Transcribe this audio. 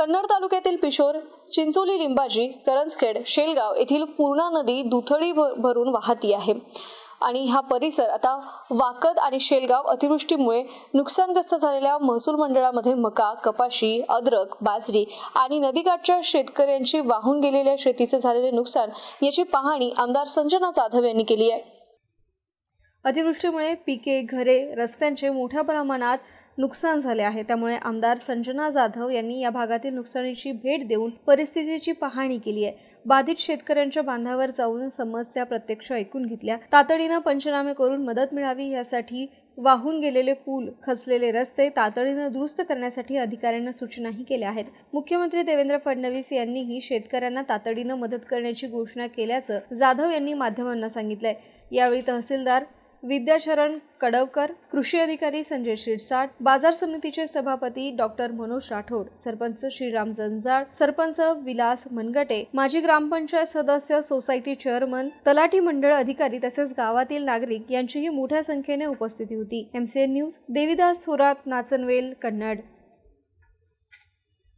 कन्नड तालुक्यातील पिशोर चिंचोली लिंबाजी करंजखेड शेलगाव येथील पूर्णा नदी दुथडी भ- भरून वाहती आहे. आणि हा परिसर आता वाकद आणि शेलगाव अतिवृष्टीमुळे नुकसानग्रस्त झालेल्या महसूल मंडळामध्ये मका कपाशी अद्रक बाजरी आणि नदीकाठच्या शेतकऱ्यांची वाहून गेलेल्या शेतीचे झालेले नुकसान याची पाहणी आमदार संजना जाधव यांनी केली आहे. अतिवृष्टीमुळे पिके घरे रस्त्यांचे मोठ्या प्रमाणात नुकसान झाले आहे. त्यामुळे आमदार संजना जाधव यांनी या भागातील नुकसानीची भेट देऊन परिस्थितीची पाहणी केली आहे. बाधित शेतकऱ्यांच्या बांधावर जाऊन समस्या प्रत्यक्ष ऐकून घेतल्या. तातडीनं पंचनामे करून मदत मिळावी यासाठी वाहून गेलेले पूल खचलेले रस्ते तातडीनं दुरुस्त करण्यासाठी अधिकाऱ्यांना सूचनाही केल्या आहेत. मुख्यमंत्री देवेंद्र फडणवीस यांनीही शेतकऱ्यांना तातडीनं मदत करण्याची घोषणा केल्याचं जाधव यांनी माध्यमांना सांगितलंय. यावेळी तहसीलदार विद्याचरण कडवकर कृषी अधिकारी संजय शिरसाट बाजार समितीचे सभापती डॉक्टर मनोज राठोड सरपंच श्रीराम जंजाळ सरपंच विलास मनगटे माजी ग्रामपंचायत सदस्य सोसायटी चेअरमन तलाठी मंडळ अधिकारी तसेच गावातील नागरिक यांचीही मोठ्या संख्येने उपस्थिती होती. MCN news Devidas Thorat Nachanvel Kannad.